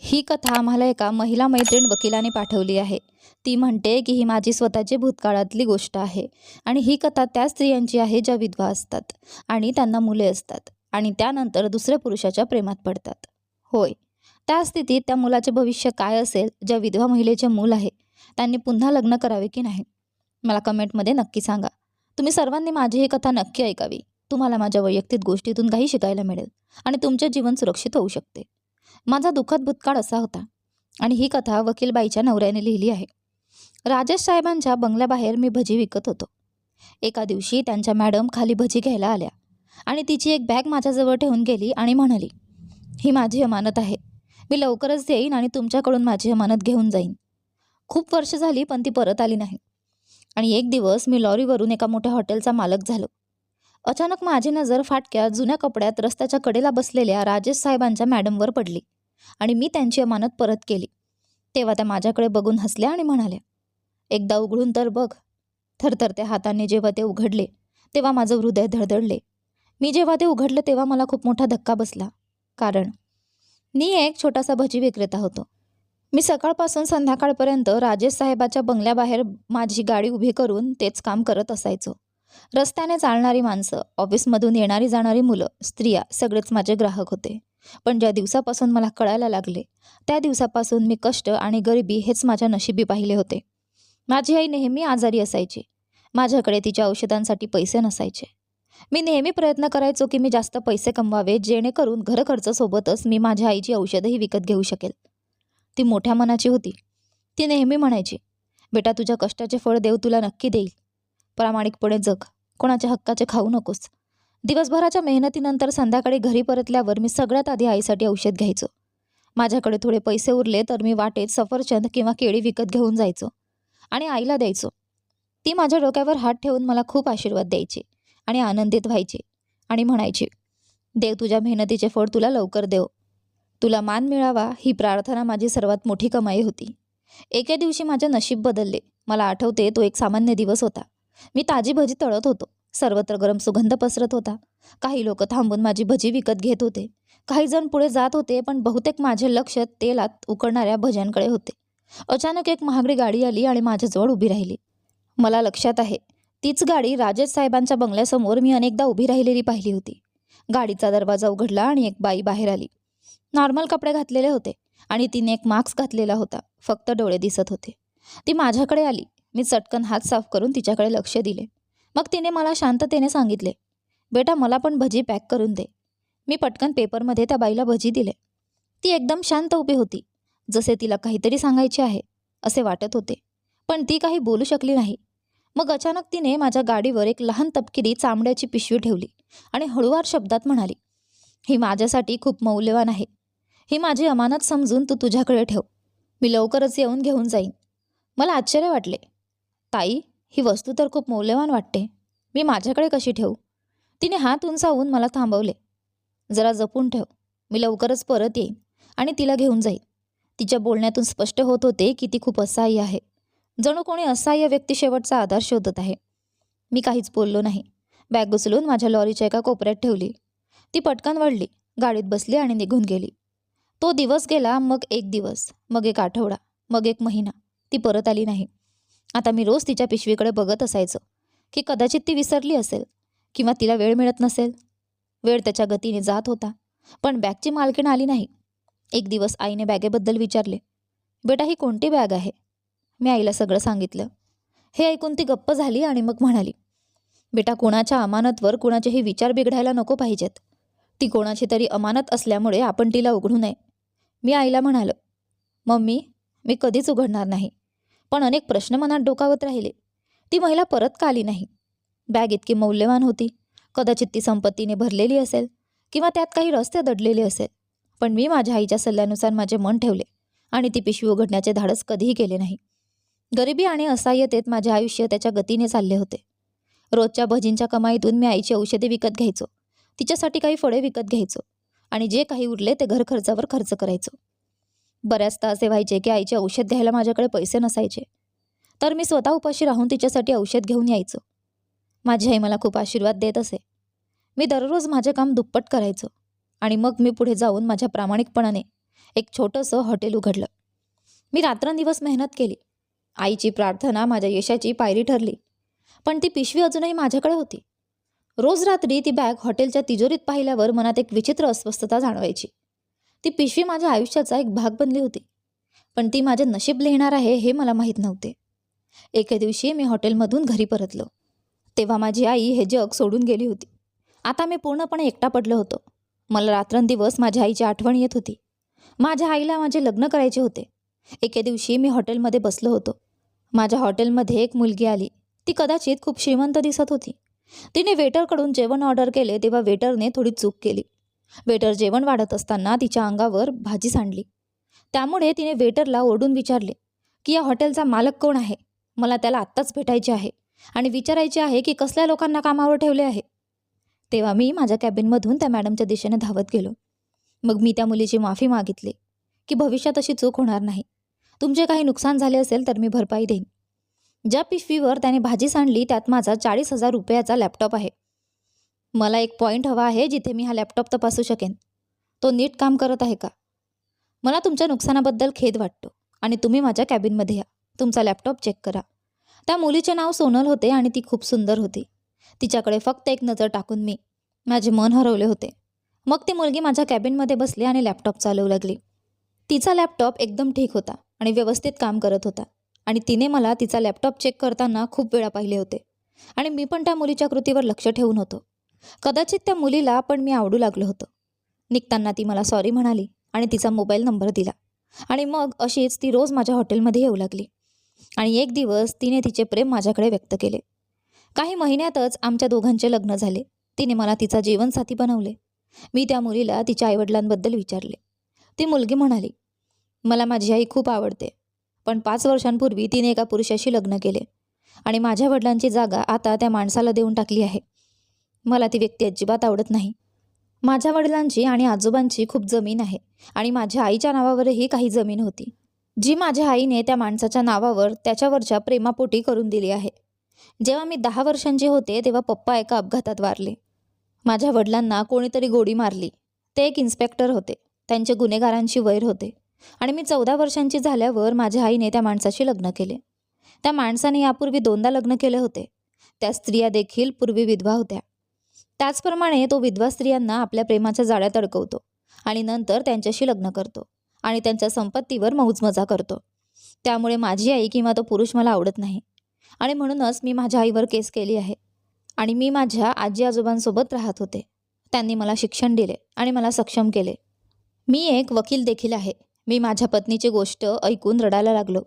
ही कथा आम्हाला एका महिला मैत्रीण वकिलाने पाठवली आहे. ती म्हणते की ही माझी स्वतःची भूतकाळातली गोष्ट आहे आणि ही कथा त्या स्त्रियांची आहे ज्या विधवा असतात आणि त्यांना मुले असतात आणि त्यानंतर दुसऱ्या पुरुषाच्या प्रेमात पडतात. होय त्या स्थितीत त्या मुलाचे भविष्य काय असेल ज्या विधवा महिलेचे मूल आहे त्यांनी पुन्हा लग्न करावे की नाही? मला कमेंटमध्ये नक्की सांगा. तुम्ही सर्वांनी माझी ही कथा नक्की ऐकावी. तुम्हाला माझ्या वैयक्तिक गोष्टीतून काही शिकायला मिळेल आणि तुमचे जीवन सुरक्षित होऊ शकते. माझा दुःखद भूतकाळ असा होता. आणि ही कथा वकीलबाईच्या नवऱ्याने लिहिली आहे. राजेश साहेबांच्या बंगल्याबाहेर मी भजी विकत होतो. एका दिवशी त्यांच्या मॅडम खाली भजी घ्यायला आल्या. आणि तिची एक बॅग माझ्याजवळ ठेवून गेली आणि म्हणाली ही माझी अमानत आहे. मी लवकरच देईन आणि तुमच्याकडून माझी अमानत घेऊन जाईन. खूप वर्ष झाली पण ती परत आली नाही. आणि एक दिवस मी लॉरीवरून एका मोठ्या हॉटेलचा मालक झालो. अचानक माझी नजर फाटक्या जुन्या कपड्यात रस्त्याच्या कडेला बसलेल्या राजेश साहेबांच्या मॅडमवर पडली. आणि मी त्यांची अमानत परत केली. तेव्हा त्या माझ्याकडे बघून हसल्या आणि म्हणाल्या एकदा उघडून तर बघ. थरथरत्या हाताने जेव्हा ते उघडले तेव्हा माझं हृदय धडधडले. मी जेव्हा ते उघडलं तेव्हा मला खूप मोठा धक्का बसला. कारण मी एक छोटासा भजी विक्रेता होतो. मी सकाळपासून संध्याकाळपर्यंत राजेश साहेबाच्या बंगल्याबाहेर माझी गाडी उभी करून तेच काम करत असायचो. रस्त्याने चालणारी माणसं ऑफिसमधून येणारी जाणारी मुलं स्त्रिया सगळेच माझे ग्राहक होते. पण ज्या दिवसापासून मला कळायला लागले त्या दिवसापासून मी कष्ट आणि गरिबी हेच माझ्या नशिबी पाहिले होते. माझी आई नेहमी आजारी असायची. माझ्याकडे तिच्या औषधांसाठी पैसे नसायचे. मी नेहमी प्रयत्न करायचो की मी जास्त पैसे कमवावे जेणेकरून घरखर्चासोबतच मी माझ्या आईची औषधंही विकत घेऊ शकेल. ती मोठ्या मनाची होती. ती नेहमी म्हणायची बेटा तुझ्या कष्टाचे फळ देव तुला नक्की देईल. प्रामाणिकपणे जग. कोणाच्या हक्काचे खाऊ नकोस. दिवसभराच्या मेहनतीनंतर संध्याकाळी घरी परतल्यावर मी सगळ्यात आधी आईसाठी औषध घ्यायचो. माझ्याकडे थोडे पैसे उरले तर मी वाटेत सफरचंद किंवा केळी विकत घेऊन जायचो आणि आईला द्यायचो. ती माझ्या डोक्यावर हात ठेवून मला खूप आशीर्वाद द्यायची आणि आनंदित व्हायची आणि म्हणायची देव तुझ्या मेहनतीचे फळ तुला लवकर देव. तुला मान मिळावा ही प्रार्थना माझी सर्वात मोठी कमाई होती. एके दिवशी माझे नशीब बदलले. मला आठवते तो एक सामान्य दिवस होता. मी ताजी भजी तळत होतो. सर्वत्र गरम सुगंध पसरत होता. काही लोक थांबून माझी भजी विकत घेत होते. काही जण पुढे जात होते पण बहुतेक माझे लक्ष तेलात उकडणाऱ्या भज्यांकडे होते. अचानक एक महागडी गाडी आली आणि माझ्याजवळ उभी राहिली. मला लक्षात आहे तीच गाडी राजेश साहेबांच्या बंगल्यासमोर मी अनेकदा उभी राहिलेली पाहिली होती. गाडीचा दरवाजा उघडला आणि एक बाई बाहेर आली. नॉर्मल कपडे घातलेले होते आणि तिने एक मास्क घातलेला होता फक्त डोळे दिसत होते. ती माझ्याकडे आली. मी चटकन हात साफ करून तिच्याकडे लक्ष दिले. मग तिने मला शांततेने सांगितले बेटा मला पण भजी पॅक करून दे. मी पटकन पेपरमध्ये त्या बाईला भजी दिले. ती एकदम शांत उभी होती जसे तिला काहीतरी सांगायचे आहे असे वाटत होते. पण ती काही बोलू शकली नाही. मग अचानक तिने माझ्या गाडीवर एक लहान तपकिरी चामड्याची पिशवी ठेवली आणि हळूवार शब्दात म्हणाली ही माझ्यासाठी खूप मौल्यवान आहे. ही माझी अमानत समजून तू तुझ्याकडे ठेव. मी लवकरच येऊन घेऊन जाईन. मला आश्चर्य वाटले. ताई ही वस्तू तर खूप मौल्यवान वाटते. मी माझ्याकडे कशी ठेवू? तिने हात उंचावून मला थांबवले. जरा जपून ठेव. मी लवकरच परत येईन आणि तिला घेऊन जाईन. तिच्या बोलण्यातून स्पष्ट होत होते की ती खूप असहाय्य आहे. जणू कोणी असहाय्य व्यक्ती शेवटचा आधार शोधत आहे. मी काहीच बोललो नाही. बॅग उचलून माझ्या लॉरीच्या एका कोपऱ्यात ठेवली. ती पटकन वळली गाडीत बसली आणि निघून गेली. तो दिवस गेला मग एक दिवस मग एक आठवडा मग एक महिना. ती परत आली नाही. आता मी रोज तिच्या पिशवीकडे बघत असायचं की कदाचित ती विसरली असेल किंवा तिला वेळ मिळत नसेल. वेळ त्याच्या गतीने जात होता पण बॅगची मालकीण आली नाही. एक दिवस आईने बॅगेबद्दल विचारले बेटा ही कोणती बॅग आहे? मी आईला सगळं सांगितलं. हे ऐकून ती गप्प झाली आणि मग म्हणाली बेटा कोणाच्या अमानतवर कुणाचेही विचार बिघडायला नको पाहिजेत. ती कोणाची तरी अमानत असल्यामुळे आपण तिला उघडू नये. मी आईला म्हणालो मम्मी मी कधीच उघडणार नाही. पण अनेक प्रश्न मनात डोकावत राहिले. ती महिला परत का आली नाही? बॅग इतकी मौल्यवान होती. कदाचित ती संपत्तीने भरलेली असेल किंवा त्यात काही रस्ते दडलेले असेल. पण मी माझ्या आईच्या सल्ल्यानुसार माझे मन ठेवले आणि ती पिशवी उघडण्याचे धाडस कधीही केले नाही. गरिबी आणि असहाय्यतेत माझे आयुष्य त्याच्या गतीने चालले होते. रोजच्या भजींच्या कमाईतून मी आईची औषधे विकत घ्यायचो. तिच्यासाठी काही फळे विकत घ्यायचो आणि जे काही उरले ते घर खर्चावर खर्च करायचो. बऱ्याचदा असे व्हायचे की आईचे औषध घ्यायला माझ्याकडे पैसे नसायचे. तर मी स्वतः उपाशी राहून तिच्यासाठी औषध घेऊन यायचो. माझी आई मला खूप आशीर्वाद देत असे. मी दररोज माझे काम दुप्पट करायचो आणि मग मी पुढे जाऊन माझ्या प्रामाणिकपणाने एक छोटंसं हॉटेल उघडलं. मी रात्रंदिवस मेहनत केली. आईची प्रार्थना माझ्या यशाची पायरी ठरली. पण ती पिशवी अजूनही माझ्याकडे होती. रोज रात्री ती बॅग हॉटेलच्या तिजोरीत पाहिल्यावर मनात एक विचित्र अस्वस्थता जाणवायची. ती पिशवी माझ्या आयुष्याचा एक भाग बनली होती. पण ती माझे नशीब लिहिणार आहे हे मला माहीत नव्हते. एके दिवशी मी हॉटेलमधून घरी परतलो. तेव्हा माझी आई हे जग सोडून गेली होती. आता मी पूर्णपणे एकटा पडलो होतो. मला रात्रंदिवस माझ्या आईची आठवण येत होती. माझ्या आईला माझे लग्न करायचे होते. एके दिवशी मी हॉटेलमध्ये बसलो होतो. माझ्या हॉटेलमध्ये एक मुलगी आली. ती कदाचित खूप श्रीमंत दिसत होती. तिने वेटरकडून जेवण ऑर्डर केले तेव्हा वेटरने थोडी चूक केली. वेटर जेवण वाढत असताना तिच्या अंगावर भाजी सांडली. त्यामुळे तिने वेटरला ओढून विचारले की या हॉटेलचा मालक कोण आहे? मला त्याला आत्ताच भेटायचे आहे आणि विचारायचे आहे की कसल्या लोकांना कामावर ठेवले आहे? तेव्हा मी माझ्या कॅबिनमधून त्या मॅडमच्या दिशेने धावत गेलो. मग मी त्या मुलीची माफी मागितली की भविष्यात अशी चूक होणार नाही. तुमचे काही नुकसान झाले असेल तर मी भरपाई देईन. ज्या पिशवीवर त्याने भाजी सांडली त्यात माझा चाळीस हजार रुपयाचा लॅपटॉप आहे. मला एक पॉईंट हवा आहे जिथे मी हा लॅपटॉप तपासू शकेन. तो नीट काम करत आहे का? मला तुमच्या नुकसानाबद्दल खेद वाटतो आणि तुम्ही माझ्या कॅबिनमध्ये या. तुमचा लॅपटॉप चेक करा. त्या मुलीचे नाव सोनल होते आणि ती खूप सुंदर होती. तिच्याकडे फक्त एक नजर टाकून मी माझे मन हरवले होते. मग ती मुलगी माझ्या कॅबिनमध्ये बसली आणि लॅपटॉप चालवू लागली. तिचा लॅपटॉप एकदम ठीक होता आणि व्यवस्थित काम करत होता आणि तिने मला तिचा लॅपटॉप चेक करताना खूप वेळा पाहिले होते. आणि मी पण त्या मुलीच्या कृतीवर लक्ष ठेवून होतो. कदाचित त्या मुलीला पण मी आवडू लागलो होतो. निघताना ती मला सॉरी म्हणाली आणि तिचा मोबाईल नंबर दिला. आणि मग अशीच ती रोज माझ्या हॉटेलमध्ये येऊ लागली. आणि एक दिवस तिने तिचे प्रेम माझ्याकडे व्यक्त केले. काही महिन्यातच आमच्या दोघांचे लग्न झाले. तिने मला तिचा जीवनसाथी बनवले. मी त्या मुलीला तिच्या आईवडिलांबद्दल विचारले. ती मुलगी म्हणाली मला माझी आई खूप आवडते. पण पाच वर्षांपूर्वी तिने एका पुरुषाशी लग्न केले. आणि माझ्या वडिलांची जागा आता त्या माणसाला देऊन टाकली आहे. मला ती व्यक्ती अजिबात आवडत नाही. माझ्या वडिलांची आणि आजोबांची खूप जमीन आहे आणि माझ्या आईच्या नावावरही काही जमीन होती. जी माझ्या आईने त्या माणसाच्या नावावर त्याच्यावरच्या प्रेमापोटी करून दिली आहे. जेव्हा मी दहा वर्षांचे होते तेव्हा पप्पा एका अपघातात वारले. माझ्या वडिलांना कोणीतरी गोडी मारली. ते एक इन्स्पेक्टर होते. त्यांचे गुन्हेगारांशी वैर होते. आणि मी चौदा वर्षांची झाल्यावर माझ्या आईने त्या माणसाशी लग्न केले. त्या माणसाने यापूर्वी दोनदा लग्न केले होते. त्या स्त्रिया देखील पूर्वी विधवा होत्या. त्याचप्रमाणे तो विधवा स्त्रियांना आपल्या प्रेमाच्या जाळ्यात अडकवतो आणि नंतर त्यांच्याशी लग्न करतो आणि त्यांच्या संपत्तीवर मौजमजा करतो. त्यामुळे माझी आई किंवा तो पुरुष मला आवडत नाही. आणि म्हणूनच मी माझ्या आईवर केस केली आहे. आणि मी माझ्या आजी आजोबांसोबत राहत होते. त्यांनी मला शिक्षण दिले आणि मला सक्षम केले. मी एक वकील देखील आहे. मी माझ्या पत्नीची गोष्ट ऐकून रडायला लागलो.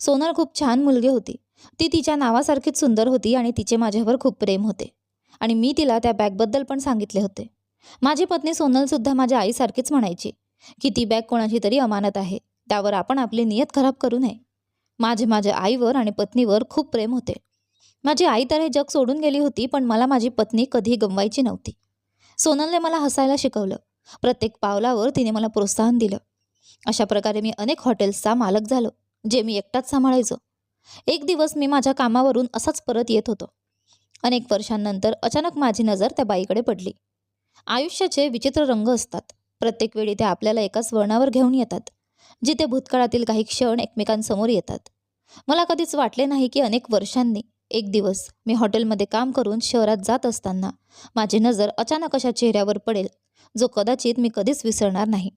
सोनल खूप छान मुलगी होती. ती तिच्या नावासारखीच सुंदर होती आणि तिचे माझ्यावर खूप प्रेम होते. आणि मी तिला त्या बॅगबद्दल पण सांगितले होते. माझी पत्नी सोनलसुद्धा माझ्या आईसारखीच म्हणायची की ती बॅग कोणाची तरी अमानत आहे त्यावर आपण आपली नियत खराब करू नये. माझे माझ्या आईवर आणि पत्नीवर खूप प्रेम होते. माझी आई तर हे जग सोडून गेली होती पण मला माझी पत्नी कधी गमवायची नव्हती. सोनलने मला हसायला शिकवलं. प्रत्येक पावलावर तिने मला प्रोत्साहन दिलं. अशा प्रकारे मी अनेक हॉटेल्सचा मालक झालो जे मी एकटाच सांभाळायचो. एक दिवस मी माझ्या कामावरून असाच परत येत होतो. अनेक वर्षांनंतर अचानक माझी नजर त्या बाईकडे पडली. आयुष्याचे विचित्र रंग असतात. प्रत्येक वेळी ते आपल्याला एकाच वळणावर घेऊन येतात जिथे भूतकाळातील काही क्षण एकमेकांसमोर येतात. मला कधीच वाटले नाही की अनेक वर्षांनी एक दिवस मी हॉटेलमध्ये काम करून शहरात जात असताना माझी नजर अचानक अशा चेहऱ्यावर पडेल जो कदाचित मी कधीच विसरणार नाही.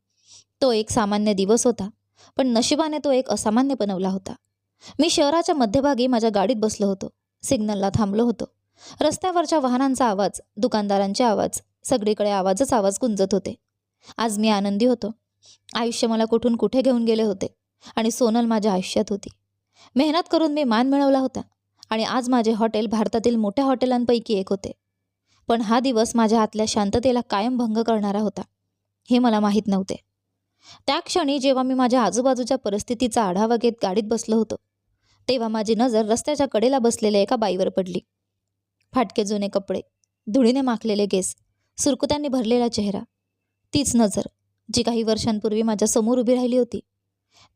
तो एक सामान्य दिवस होता पण नशिबाने तो एक असामान्य बनवला होता. मी शहराच्या मध्यभागी माझ्या गाडीत बसलो होतो. सिग्नलला थांबलो होतो. रस्त्यावरच्या वाहनांचा आवाज दुकानदारांचे आवाज सगळीकडे आवाजच आवाज गुंजत होते. आज मी आनंदी होतो. आयुष्य मला कुठून कुठे घेऊन गेले होते आणि सोनल माझ्या आयुष्यात होती. मेहनत करून मी मान मिळवला होता आणि आज माझे हॉटेल भारतातील मोठ्या हॉटेलांपैकी एक होते. पण हा दिवस माझ्या आतल्या शांततेला कायम भंग करणारा होता हे मला माहीत नव्हते. त्या क्षणी जेव्हा मी माझ्या आजूबाजूच्या परिस्थितीचा आढावा घेत गाडीत बसलो होतो तेव्हा माझी नजर रस्त्याच्या कडेला बसलेल्या एका बाईवर पडली. फाटके जुने कपडे धुळीने माखलेले केस सुरकुत्यांनी भरलेला चेहरा. तीच नजर जी काही वर्षांपूर्वी माझ्यासमोर उभी राहिली होती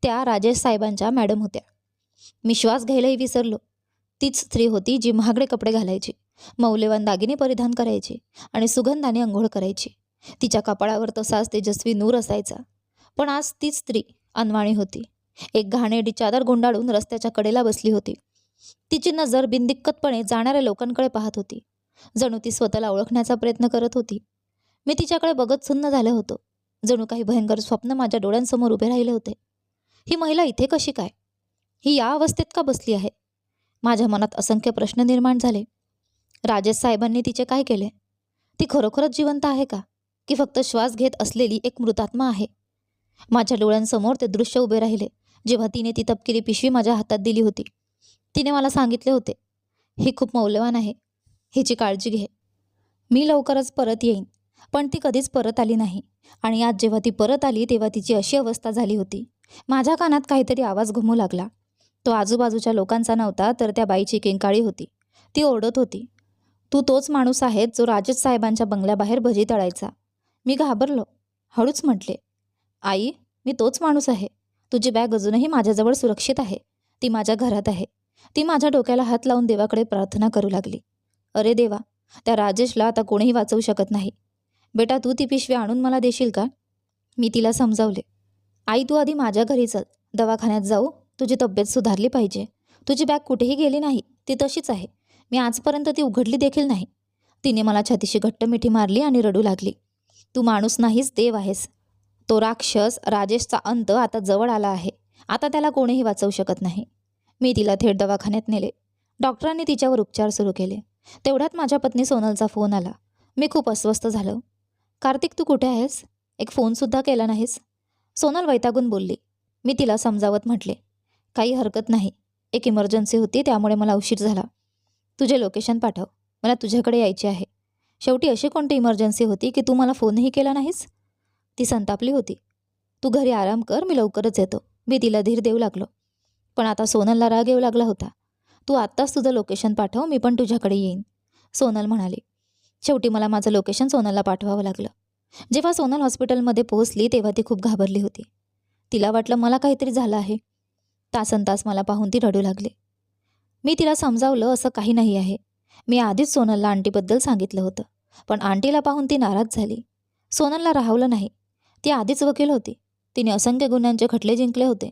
त्या राजेश साहेबांच्या मॅडम होत्या. मी श्वास घ्यायलाही विसरलो. तीच स्त्री होती जी महागडे कपडे घालायची मौल्यवान दागिने परिधान करायची आणि सुगंधाने अंघोळ करायची. तिच्या कपाळावर तसाच तेजस्वी नूर असायचा. पण आज तीच स्त्री अनवाणी होती. एक घाणेडी चादर गुंडाळून रस्त्याच्या कडेला बसली होती. तिची नजर बिनदिक्कतपणे जाणाऱ्या लोकांकडे पाहत होती. जणू ती स्वतःला ओळखण्याचा प्रयत्न करत होती. मी तिच्याकडे बघत सुन्न झालं होतो. जणू काही भयंकर स्वप्न माझ्या डोळ्यांसमोर उभे राहिले होते. ही महिला इथे कशी काय? ही या अवस्थेत का बसली आहे? माझ्या मनात असंख्य प्रश्न निर्माण झाले. राजेश साहेबांनी तिचे काय केले? ती खरोखरच जिवंत आहे का? की फक्त श्वास घेत असलेली एक मृतात्मा आहे? माझ्या डोळ्यांसमोर ते दृश्य उभे राहिले जेव्हा तिने ती तपकिरी पिशवी माझ्या हातात दिली होती. तिने मला सांगितले होते ही खूप मौल्यवान आहे हिची काळजी घे. मी लवकरच परत येईन. पण ती कधीच परत आली नाही आणि आज जेव्हा ती परत आली तेव्हा तिची अशी अवस्था झाली होती. माझ्या कानात काहीतरी आवाज घुमू लागला. तो आजूबाजूच्या लोकांचा नव्हता तर त्या बाईची किंकाळी होती. ती ओरडत होती तू तोच माणूस आहे जो राजेश साहेबांच्या बंगल्याबाहेर भजी तळायचा. मी घाबरलो. हळूच म्हटले आई मी तोच माणूस आहे. तुझी बॅग अजूनही माझ्याजवळ सुरक्षित आहे. ती माझ्या घरात आहे. ती माझ्या डोक्याला हात लावून देवाकडे प्रार्थना करू लागली. अरे देवा त्या राजेशला आता कोणीही वाचवू शकत नाही. बेटा तू ती पिशवी आणून मला देशील का? मी तिला समजावले. आई तू आधी माझ्या घरी चल. दवाखान्यात जाऊ. तुझी तब्येत सुधारली पाहिजे. तुझी बॅग कुठेही गेली नाही. ती तशीच आहे. मी आजपर्यंत ती उघडली देखील नाही. तिने मला छातीशी घट्ट मिठी मारली आणि रडू लागली. तू माणूस नाहीस देव आहेस. तो राक्षस राजेशचा अंत आता जवळ आला आहे. आता त्याला कोणीही वाचवू शकत नाही. मी तिला थेट दवाखान्यात नेले. डॉक्टरांनी तिच्यावर उपचार सुरू केले. तेवढ्यात माझ्या पत्नी सोनलचा फोन आला. मी खूप अस्वस्थ झालो. कार्तिक तू कुठे आहेस? एक फोनसुद्धा केला नाहीस. सोनल वैतागून बोलली. मी तिला समजावत म्हटले काही हरकत नाही. एक इमर्जन्सी होती त्यामुळे मला उशीर झाला. तुझे लोकेशन पाठव. मला तुझ्याकडे यायचे आहे. शेवटी अशी कोणती इमर्जन्सी होती की तू मला फोनही केला नाहीस? ती संतापली होती. तू घरी आराम कर मी लवकरच येतो. मी तिला धीर देऊ लागलो. पण आता सोनलला राग येऊ लागला होता. तू आत्ताच तुझं लोकेशन पाठव मी पण तुझ्याकडे येईन. सोनल म्हणाली. शेवटी मला माझं लोकेशन सोनलला पाठवावं लागलं. जेव्हा सोनल हॉस्पिटलमध्ये पोहोचली तेव्हा ती खूप घाबरली होती. तिला वाटलं मला काहीतरी झालं आहे. तासन तास मला पाहून ती रडू लागली. मी तिला समजावलं असं काही नाही आहे. मी आधीच सोनलला आंटीबद्दल सांगितलं होतं पण आंटीला पाहून ती नाराज झाली. सोनलला राहवलं नाही. ती आधीच वकील होती. तिने असंख्य गुन्ह्यांचे खटले जिंकले होते.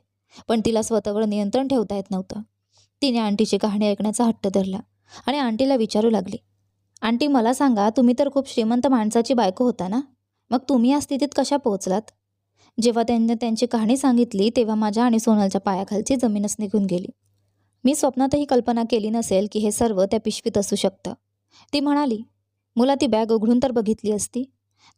पण तिला स्वतःवर नियंत्रण ठेवता येत नव्हतं. तिने आंटीची कहाणी ऐकण्याचा हट्ट धरला आणि आंटीला विचारू लागली आंटी मला सांगा तुम्ही तर खूप श्रीमंत माणसाची बायको होता ना? मग तुम्ही या स्थितीत कशा पोहोचलात? जेव्हा त्यांनी त्यांची कहाणी सांगितली तेव्हा माझ्या आणि सोनलच्या पायाखालची जमीनच निघून गेली. मी स्वप्नातही कल्पना केली नसेल की हे सर्व त्या पिशवीत असू शकतं. ती म्हणाली मुला ती बॅग उघडून तर बघितली असती.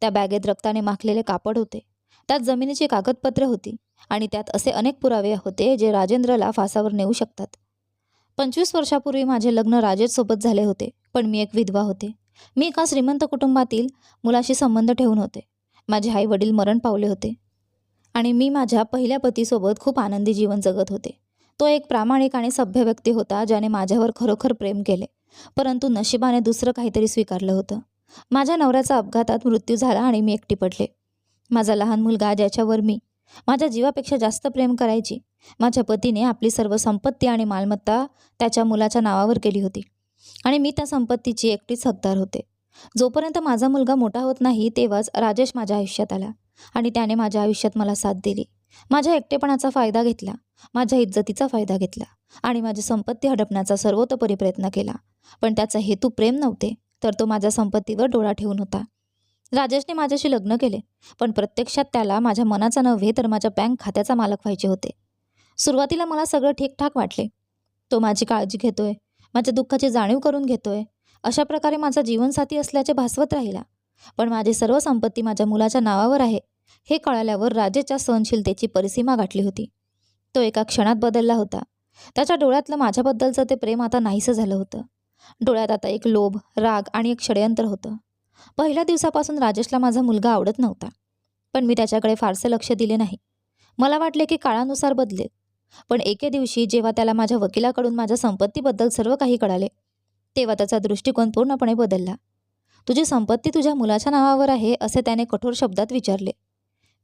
त्या बॅगेत रक्ताने माखलेले कापड होते. त्यात जमिनीची कागदपत्रे होती आणि त्यात असे अनेक पुरावे होते जे राजेंद्रला फासावर नेऊ शकतात. पंचवीस वर्षापूर्वी माझे लग्न राजेशसोबत झाले होते पण मी एक विधवा होते. मी एका श्रीमंत कुटुंबातील मुलाशी संबंध ठेवून होते. माझे आई वडील मरण पावले होते. आणि मी माझ्या पहिल्या पतीसोबत खूप आनंदी जीवन जगत होते. तो एक प्रामाणिक आणि सभ्य व्यक्ती होता ज्याने माझ्यावर खरोखर प्रेम केले परंतु नशिबाने दुसरं काहीतरी स्वीकारलं होतं. माझ्या नवऱ्याचा अपघातात मृत्यू झाला आणि मी एकटी पडले. माझा लहान मुलगा ज्याच्यावर मी माझ्या जीवापेक्षा जास्त प्रेम करायची माझ्या पतीने आपली सर्व संपत्ती आणि मालमत्ता त्याच्या मुलाच्या नावावर केली होती. आणि मी त्या संपत्तीची एकटीच हकदार होते. जोपर्यंत माझा मुलगा मोठा होत नाही तेव्हाच राजेश माझ्या आयुष्यात आला आणि त्याने माझ्या आयुष्यात मला साथ दिली. माझ्या एकटेपणाचा फायदा घेतला माझ्या इज्जतीचा फायदा घेतला आणि माझी संपत्ती हडपण्याचा सर्वतोपरी प्रयत्न केला. पण त्याचा हेतू प्रेम नव्हते तर तो माझ्या संपत्तीवर डोळा ठेवून होता. राजेशने माझ्याशी लग्न केले पण प्रत्यक्षात त्याला माझ्या मनाचा नव्हे तर माझ्या बँक खात्याचा मालक व्हायचे होते. सुरुवातीला मला सगळं ठीकठाक वाटले. तो माझी काळजी घेतोय माझ्या दुःखाची जाणीव करून घेतोय अशा प्रकारे माझा जीवनसाथी असल्याचे भासवत राहिला. पण माझी सर्व संपत्ती माझ्या मुलाच्या नावावर आहे हे कळाल्यावर राजेच्या सहनशीलतेची परिसीमा गाठली होती. तो एका क्षणात बदलला होता. त्याच्या डोळ्यातलं माझ्याबद्दलचं ते प्रेम आता नाहीसं झालं होतं. डोळ्यात आता एक लोभ राग आणि एक षडयंत्र होतं. पहिल्या दिवसापासून राजेशला माझा मुलगा आवडत नव्हता पण मी त्याच्याकडे फारसे लक्ष दिले नाही. मला वाटले की काळानुसार बदलेल. पण एके दिवशी जेव्हा त्याला माझ्या वकिलाकडून माझ्या संपत्तीबद्दल सर्व काही कळाले तेव्हा त्याचा दृष्टिकोन पूर्णपणे बदलला. तुझी संपत्ती तुझ्या मुलाच्या नावावर आहे असे त्याने कठोर शब्दात विचारले.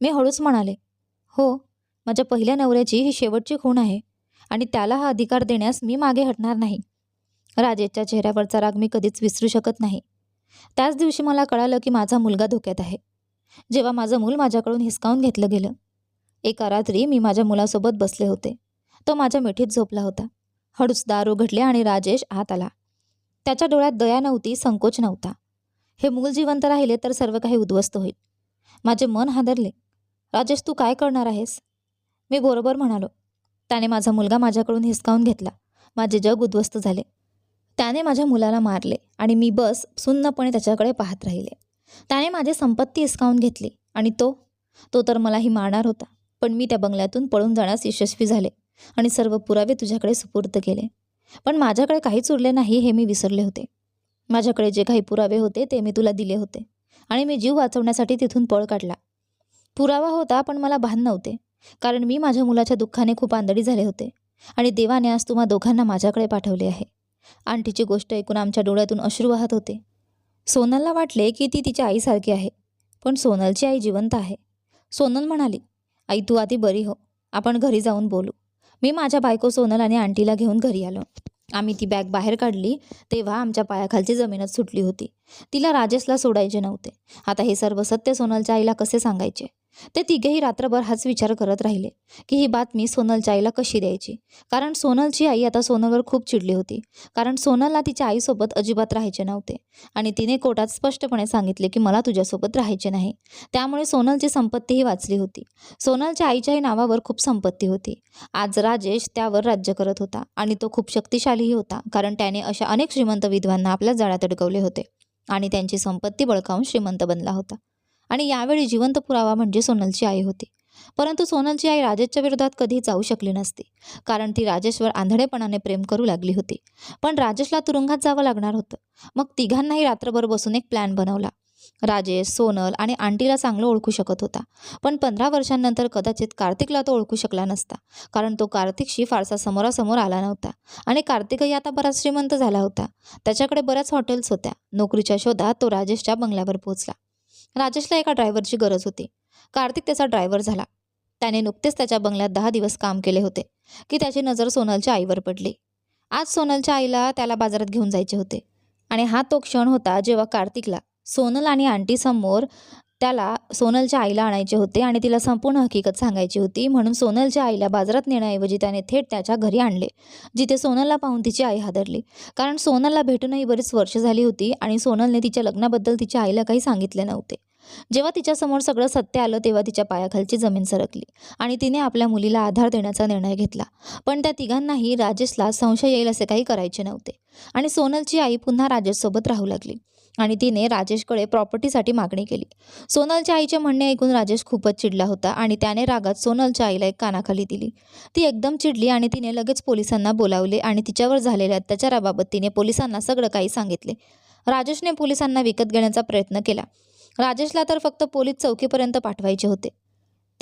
मी हळूच म्हणाले हो माझ्या पहिल्या नवऱ्याची ही शेवटची खूण आहे आणि त्याला हा अधिकार देण्यास मी मागे हटणार नाही. राजेशच्या चेहऱ्यावरचा राग मी कधीच विसरू शकत नाही. त्याच दिवशी मला कळालं की माझा मुलगा धोक्यात आहे. जेव्हा माझं मूल माझ्याकडून हिसकावून घेतलं गेलं. एका रात्री मी माझ्या मुलासोबत बसले होते. तो माझ्या मिठीत झोपला होता. हळूच दार उघडले आणि राजेश आत आला. त्याच्या डोळ्यात दया नव्हती संकोच नव्हता. हे मूल जिवंत राहिले तर सर्व काही उद्ध्वस्त होईल. माझे मन हादरले. राजेश तू काय करणार आहेस? मी बरोबर म्हणालो. त्याने माझा मुलगा माझ्याकडून हिसकावून घेतला. माझे जग उद्ध्वस्त झाले. त्याने माझ्या मुलाला मारले आणि मी बस सुन्नपणे त्याच्याकडे पाहत राहिले. त्याने माझी संपत्ती हिसकावून घेतली आणि तो तो तर मलाही मारणार होता पण मी त्या बंगल्यातून पळून जाण्यास यशस्वी झाले आणि सर्व पुरावे तुझ्याकडे सुपूर्द केले. पण माझ्याकडे काहीच उरले नाही हे मी विसरले होते. माझ्याकडे जे काही पुरावे होते ते मी तुला दिले होते आणि मी जीव वाचवण्यासाठी तिथून पळ काढला. पुरावा होता पण मला भान नव्हते कारण मी माझ्या मुलाच्या दुःखाने खूप आंधळी झाले होते आणि देवाने आज तुम्हा दोघांना माझ्याकडे पाठवले आहे. आंटीची गोष्ट ऐकून आमच्या डोळ्यातून अश्रू वाहत होते. सोनलला वाटले की ती तिच्या आईसारखी आहे पण सोनलची आई जिवंत आहे. सोनल म्हणाली आई तू आधी बरी हो. आपण घरी जाऊन बोलू. मी माझ्या बायको सोनल आणि आंटीला घेऊन घरी आलो. आम्ही ती बॅग बाहेर काढली तेव्हा आमच्या पायाखालची जमीनच सुटली होती. तिला राजेशला सोडायचे नव्हते. आता हे सर्व सत्य सोनलच्या आईला कसे सांगायचे? ते तिघेही रात्रभर हाच विचार करत राहिले की ही बातमी सोनलच्या आईला कशी द्यायची? कारण सोनलची आई आता सोनलवर खूप चिडली होती. कारण सोनलला तिच्या आईसोबत अजिबात राहायचे नव्हते. आणि तिने कोर्टात स्पष्टपणे सांगितले की मला तुझ्यासोबत राहायचे नाही. त्यामुळे सोनलची संपत्तीही वाचली होती. सोनलच्या आईच्याही नावावर खूप संपत्ती होती. आज राजेश त्यावर राज्य करत होता आणि तो खूप शक्तिशालीही होता कारण त्याने अशा अनेक श्रीमंत विद्वांना आपल्या जाळ्यात अडकवले होते आणि त्यांची संपत्ती बळकावून श्रीमंत बनला होता. आणि यावेळी जिवंत पुरावा म्हणजे सोनलची आई होती. परंतु सोनलची आई राजेशच्या विरोधात कधी जाऊ शकली नसती कारण ती राजेशवर आंधळेपणाने प्रेम करू लागली होती. पण राजेशला तुरुंगात जावं लागणार होतं. मग तिघांनाही रात्रभर बसून एक प्लॅन बनवला. राजेश सोनल आणि आंटीला चांगलं ओळखू शकत होता. पण पंधरा वर्षांनंतर कदाचित कार्तिकला तो ओळखू शकला नसता कारण तो कार्तिकशी फारसा समोरासमोर आला नव्हता आणि कार्तिकही आता बराच श्रीमंत झाला होता. त्याच्याकडे बऱ्याच हॉटेल्स होत्या. नोकरीच्या शोधात तो राजेशच्या बंगल्यावर पोहोचला. राजेशला एका ड्रायव्हरची गरज होती. कार्तिक त्याचा ड्रायव्हर झाला. त्याने नुकतेच त्याच्या बंगल्यात दहा दिवस काम केले होते की त्याची नजर सोनलच्या आईवर पडली. आज सोनलच्या आईला त्याला बाजारात घेऊन जायचे होते. आणि हा तो क्षण होता जेव्हा कार्तिकला सोनल आणि आंटीसमोर त्याला सोनलच्या आईला आणायचे होते आणि तिला संपूर्ण हकीकत सांगायची होती. म्हणून सोनलच्या आईला बाजारात नेण्याऐवजी त्याने थेट त्याच्या घरी आणले जिथे सोनलला पाहून तिची आई हादरली. कारण सोनलला भेटूनही बरीच वर्ष झाली होती आणि सोनलने तिच्या लग्नाबद्दल तिच्या आईला काही सांगितले नव्हते. जेव्हा तिच्यासमोर सगळं सत्य आलं तेव्हा तिच्या पायाखालची जमीन सरकली आणि तिने आपल्या मुलीला आधार देण्याचा निर्णय घेतला. पण त्या तिघांनाही राजेशला संशय येईल असे काही करायचे नव्हते आणि सोनलची आई पुन्हा राजेशसोबत राहू लागली. आणि तिने राजेशकडे प्रॉपर्टीसाठी मागणी केली. सोनलच्या आईचे म्हणणे ऐकून राजेश खूपच चिडला होता आणि त्याने रागात सोनलच्या आईला एक कानाखाली दिली. ती एकदम चिडली आणि तिने लगेच पोलिसांना बोलावले आणि तिच्यावर झालेल्या अत्याचाराबाबत तिने पोलिसांना सगळं काही सांगितले. राजेशने पोलिसांना विकत घेण्याचा प्रयत्न केला. राजेशला तर फक्त पोलीस चौकीपर्यंत पाठवायचे होते.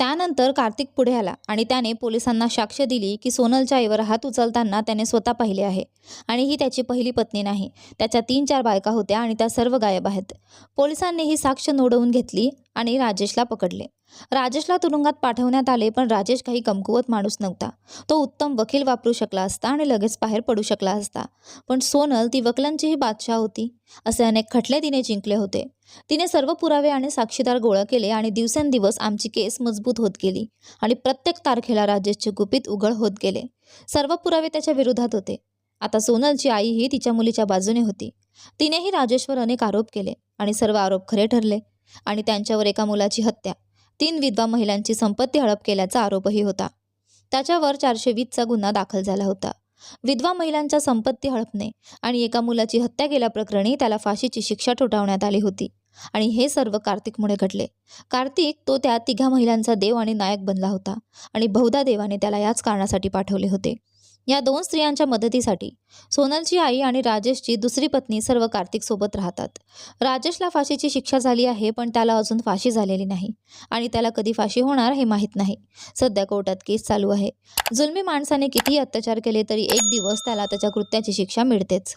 त्यानंतर कार्तिक पुढे आला आणि त्याने पोलिसांना साक्ष दिली की सोनलच्या आईवर हात उचलताना त्याने स्वतः पाहिले आहे. आणि ही त्याची पहिली पत्नी नाही. त्याच्या तीन चार बायका होत्या आणि त्या सर्व गायब आहेत. पोलिसांनी ही साक्ष नोडवून घेतली आणि राजेशला पकडले. राजेशला तुरुंगात पाठवण्यात आले पण राजेश काही कमकुवत माणूस नव्हता. तो उत्तम वकील वापरू शकला असता आणि लगेच बाहेर पडू शकला असता. पण सोनल ती वकिलांचीही बादशाह होती असे अनेक खटले तिने जिंकले होते. तिने सर्व पुरावे आणि साक्षीदार गोळा केले आणि दिवसेंदिवस आमची केस मजबूत होत गेली आणि प्रत्येक तारखेला राजेशचे गुपित उघड होत गेले. सर्व पुरावे त्याच्या विरोधात होते. आता सोनलची आईही तिच्या मुलीच्या बाजूने होती. तिनेही राजेशवर अनेक आरोप केले आणि सर्व आरोप खरे ठरले आणि त्यांच्यावर एका मुलाची हत्या. तीन विधवा महिलांची संपत्ती हडप केल्याचा आरोपही होता. त्याच्यावर चारशे वीसचा गुन्हा दाखल झाला होता. विधवा महिलांच्या संपत्ती हडपणे आणि एका मुलाची हत्या केल्याप्रकरणी त्याला फाशीची शिक्षा ठोठावण्यात आली होती. आणि हे सर्व कार्तिकमुळे घडले. कार्तिक तो त्या तिघा महिलांचा देव आणि नायक बनला होता आणि बहुधा देवाने त्याला याच कारणासाठी पाठवले होते. या दोन स्त्रियांच्या मदतीसाठी सोनलची आई आणि राजेशची दुसरी पत्नी सर्व कार्तिकसोबत राहतात. राजेशला फाशीची शिक्षा झाली आहे पण त्याला अजून फाशी झालेली नाही आणि त्याला कधी फाशी होणार हे माहीत नाही. सध्या कोर्टात केस चालू आहे. जुलमी माणसाने कितीही अत्याचार केले तरी एक दिवस त्याला त्याच्या कृत्याची शिक्षा मिळतेच.